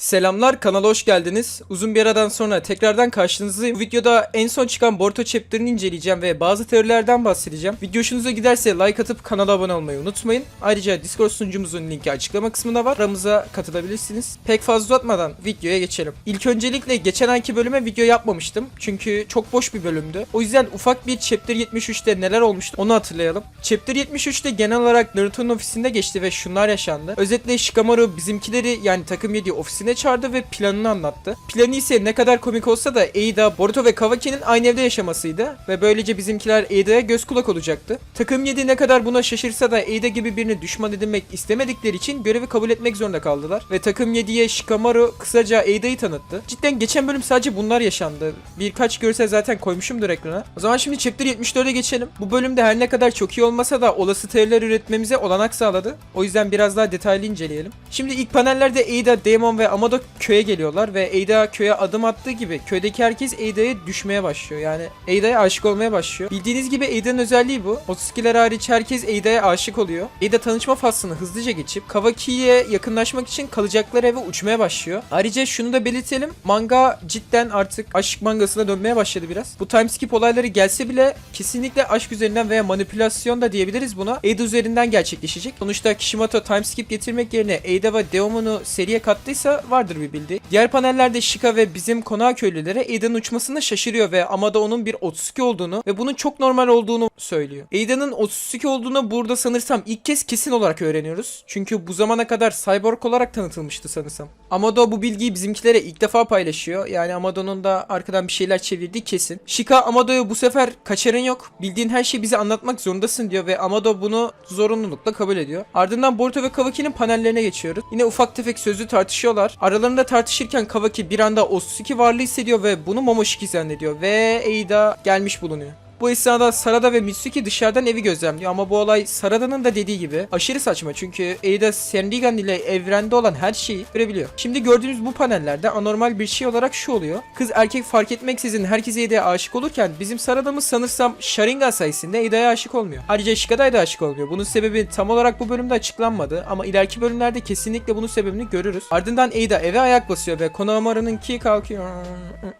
Selamlar kanala hoş geldiniz. Uzun bir aradan sonra tekrardan karşınızdayım. Bu videoda en son çıkan Boruto chapter'ını inceleyeceğim ve bazı teorilerden bahsedeceğim. Video hoşunuza giderse like atıp kanala abone olmayı unutmayın. Ayrıca Discord sunucumuzun linki açıklama kısmında var. Aramıza katılabilirsiniz. Pek fazla uzatmadan videoya geçelim. İlk öncelikle geçen anki bölüme video yapmamıştım. Çünkü çok boş bir bölümdü. O yüzden ufak bir chapter 73'te neler olmuştu onu hatırlayalım. Chapter 73'te genel olarak Naruto'nun ofisinde geçti ve şunlar yaşandı. Özetle Shikamaru bizimkileri yani takım 7 ofisine çağırdı ve planını anlattı. Planı ise ne kadar komik olsa da Eida, Boruto ve Kawaki'nin aynı evde yaşamasıydı ve böylece bizimkiler Eida'ya göz kulak olacaktı. Takım 7 ne kadar buna şaşırsa da Eida gibi birini düşman edinmek istemedikleri için görevi kabul etmek zorunda kaldılar. Ve takım 7'ye Shikamaru kısaca Eida'yı tanıttı. Cidden geçen bölüm sadece bunlar yaşandı. Birkaç görsel zaten koymuşumdur ekrana. O zaman şimdi Chapter 74'e geçelim. Bu bölümde her ne kadar çok iyi olmasa da olası teoriler üretmemize olanak sağladı. O yüzden biraz daha detaylı inceleyelim. Şimdi ilk panellerde Eida, Daemon ve Amado köye geliyorlar ve Eida köye adım attığı gibi köydeki herkes Eida'ya düşmeye başlıyor. Yani Eida'ya aşık olmaya başlıyor. Bildiğiniz gibi Eida'nın özelliği bu. 32'ler hariç herkes Eida'ya aşık oluyor. Eida tanışma faslını hızlıca geçip Kawaki'ye yakınlaşmak için kalacakları eve uçmaya başlıyor. Ayrıca şunu da belirtelim. Manga cidden artık aşk mangasına dönmeye başladı biraz. Bu timeskip olayları gelse bile kesinlikle aşk üzerinden veya manipülasyon da diyebiliriz buna. Eida üzerinden gerçekleşecek. Sonuçta Kishimoto timeskip getirmek yerine Eida ve Deomon'u seriye kattıysa vardır bir bildiği. Diğer panellerde Shika ve bizim konağı köylüleri Eida'nın uçmasına şaşırıyor ve Amada onun bir Otsuki olduğunu ve bunun çok normal olduğunu söylüyor. Eida'nın Otsuki olduğunu burada sanırsam ilk kez kesin olarak öğreniyoruz. Çünkü bu zamana kadar cyborg olarak tanıtılmıştı sanırsam. Amado bu bilgiyi bizimkilere ilk defa paylaşıyor. Yani Amado'nun da arkadan bir şeyler çevirdiği kesin. Shika Amado'ya bu sefer kaçarın yok. Bildiğin her şeyi bize anlatmak zorundasın diyor ve Amado bunu zorunlulukla kabul ediyor. Ardından Boruto ve Kawaki'nin panellerine geçiyoruz. Yine ufak tefek sözlü tartışıyorlar. Aralarında tartışırken Kawaki bir anda Otsuki varlığı hissediyor ve bunu Momoshiki zannediyor ve Eida gelmiş bulunuyor. Bu esnada Sarada ve Mitsuki dışarıdan evi gözlemliyor ama bu olay Sarada'nın da dediği gibi aşırı saçma çünkü Eida Senrigan ile evrende olan her şeyi görebiliyor. Şimdi gördüğümüz bu panellerde anormal bir şey olarak şu oluyor. Kız erkek fark etmeksizin herkes Eida'ya aşık olurken bizim Sarada'mız sanırsam Sharingan sayesinde Eida'ya aşık olmuyor. Ayrıca Shikada'ya da aşık olmuyor. Bunun sebebi tam olarak bu bölümde açıklanmadı ama ileriki bölümlerde kesinlikle bunun sebebini görürüz. Ardından Eida eve ayak basıyor ve Konohamaru'nunki kalkıyor.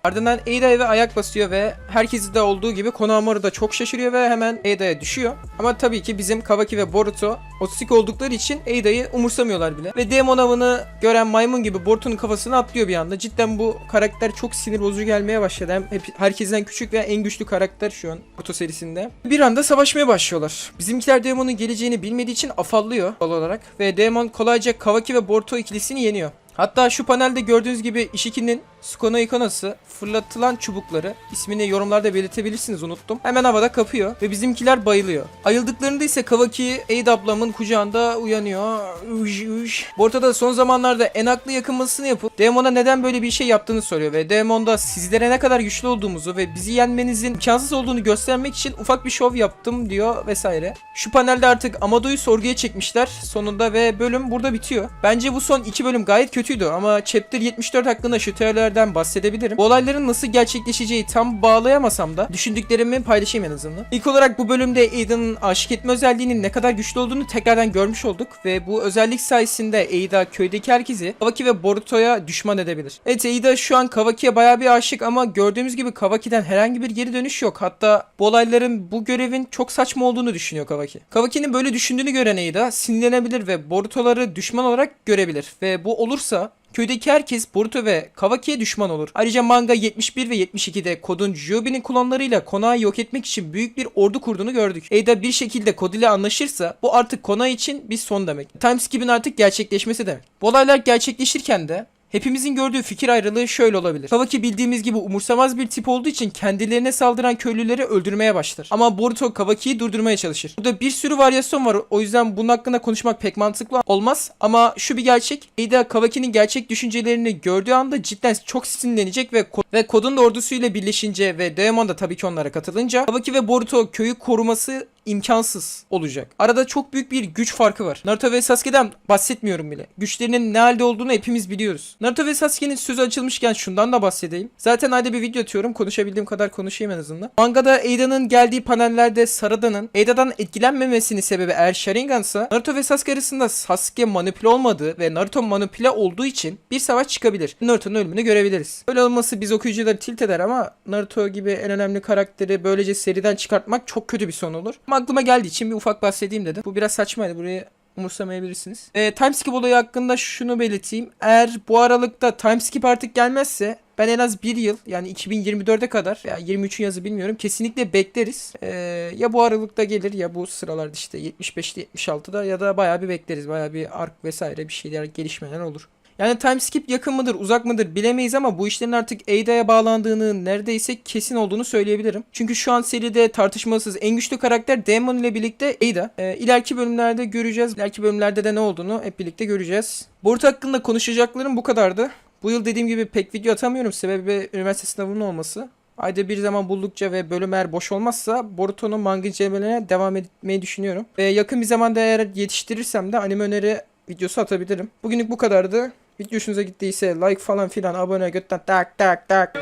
Ardından Eida eve ayak basıyor ve herkesi de olduğu gibi Konohamaru da çok şaşırıyor ve hemen Eida'ya düşüyor. Ama tabii ki bizim Kawaki ve Boruto Otsuki oldukları için Eida'yı umursamıyorlar bile. Ve Demon avını gören maymun gibi Boruto'nun kafasına atlıyor bir anda. Cidden bu karakter çok sinir bozucu gelmeye başladı. Hem hep, herkesten küçük ve en güçlü karakter şu an Boruto serisinde. Bir anda savaşmaya başlıyorlar. Bizimkiler Demon'un geleceğini bilmediği için afallıyor doğal olarak. Ve Demon kolayca Kawaki ve Boruto ikilisini yeniyor. Hatta şu panelde gördüğünüz gibi Ishiki'nin Sukuna ikonası fırlatılan çubukları ismini yorumlarda belirtebilirsiniz unuttum. Hemen havada kapıyor ve bizimkiler bayılıyor. Ayıldıklarında ise Kawaki Eid ablamın kucağında uyanıyor. Uj, uj. Boruto da son zamanlarda en aklı yakınmasını yapıp Demon'a neden böyle bir şey yaptığını soruyor ve Demon da sizlere ne kadar güçlü olduğumuzu ve bizi yenmenizin imkansız olduğunu göstermek için ufak bir şov yaptım diyor vesaire. Şu panelde artık Amado'yu sorguya çekmişler sonunda ve bölüm burada bitiyor. Bence bu son iki bölüm gayet kötüydü ama Chapter 74 hakkında şu teorilerden bahsedebilirim. Bu olayların nasıl gerçekleşeceği tam bağlayamasam da düşündüklerimi paylaşayım en azından. İlk olarak bu bölümde Aida'nın aşık etme özelliğinin ne kadar güçlü olduğunu tekrardan görmüş olduk ve bu özellik sayesinde Aida köydeki herkesi Kawaki ve Boruto'ya düşman edebilir. Evet Aida şu an Kawaki'ye bayağı bir aşık ama gördüğümüz gibi Kawaki'den herhangi bir geri dönüş yok. Hatta bu olayların bu görevin çok saçma olduğunu düşünüyor Kawaki. Kawaki'nin böyle düşündüğünü gören Aida sinirlenebilir ve Boruto'ları düşman olarak görebilir ve bu olursa Köydeki herkes Boruto ve Kawaki'ye düşman olur. Ayrıca manga 71 ve 72'de Kod'un Jubi'nin klonlarıyla Konoha'yı yok etmek için büyük bir ordu kurduğunu gördük. Eida bir şekilde Kod ile anlaşırsa bu artık Konoha için bir son demek. Timeskip'in artık gerçekleşmesi demek. Bu olaylar gerçekleşirken de Hepimizin gördüğü fikir ayrılığı şöyle olabilir. Kawaki bildiğimiz gibi umursamaz bir tip olduğu için kendilerine saldıran köylüleri öldürmeye başlar. Ama Boruto Kawaki'yi durdurmaya çalışır. Burada bir sürü varyasyon var. O yüzden bunun hakkında konuşmak pek mantıklı olmaz. Ama şu bir gerçek. Eida Kawaki'nin gerçek düşüncelerini gördüğü anda cidden çok sinirlenecek ve Ko- ve Kod'un da ordusuyla birleşince ve Daemon da tabii ki onlara katılınca Kawaki ve Boruto köyü koruması imkansız olacak. Arada çok büyük bir güç farkı var. Naruto ve Sasuke'den bahsetmiyorum bile. Güçlerinin ne halde olduğunu hepimiz biliyoruz. Naruto ve Sasuke'nin sözü açılmışken şundan da bahsedeyim. Zaten ayda bir video atıyorum. Konuşabildiğim kadar konuşayım en azından. Mangada Eida'nın geldiği panellerde Sarada'nın Eida'dan etkilenmemesinin sebebi eğer Sharingan'sa Naruto ve Sasuke arasında Sasuke manipüle olmadığı ve Naruto manipüle olduğu için bir savaş çıkabilir. Naruto'nun ölümünü görebiliriz. Böyle olması biz okuyucuları tilt eder ama Naruto gibi en önemli karakteri böylece seriden çıkartmak çok kötü bir son olur. Ama aklıma geldiği için bir ufak bahsedeyim dedim. Bu biraz saçmaydı. Burayı umursamayabilirsiniz. E, timeskip olayı hakkında şunu belirteyim. Eğer bu aralıkta timeskip artık gelmezse ben en az bir yıl yani 2024'e kadar ya 23'ün yazı bilmiyorum kesinlikle bekleriz. E, ya bu aralıkta gelir ya bu sıralarda işte 75'te 76'da ya da bayağı bir bekleriz. Bayağı bir ark vesaire bir şeyler gelişmeler olur. Yani timeskip yakın mıdır uzak mıdır bilemeyiz ama bu işlerin artık Eida'ya bağlandığını neredeyse kesin olduğunu söyleyebilirim. Çünkü şu an seride tartışmasız en güçlü karakter Demon ile birlikte Eida. Ee, ileriki bölümlerde göreceğiz. İleriki bölümlerde de ne olduğunu hep birlikte göreceğiz. Boruto hakkında konuşacaklarım bu kadardı. Bu yıl dediğim gibi pek video atamıyorum. Sebebi üniversite sınavının olması. Ayda bir zaman buldukça ve bölüm eğer boş olmazsa Boruto'nun manga incelemelerine devam etmeyi düşünüyorum. Ve yakın bir zamanda eğer yetiştirirsem de anime öneri videosu atabilirim. Bugünlük bu kadardı. Video hoşunuza gittiyse like falan filan abone götten tak tak tak.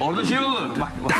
Orada şey olur. Bak bak.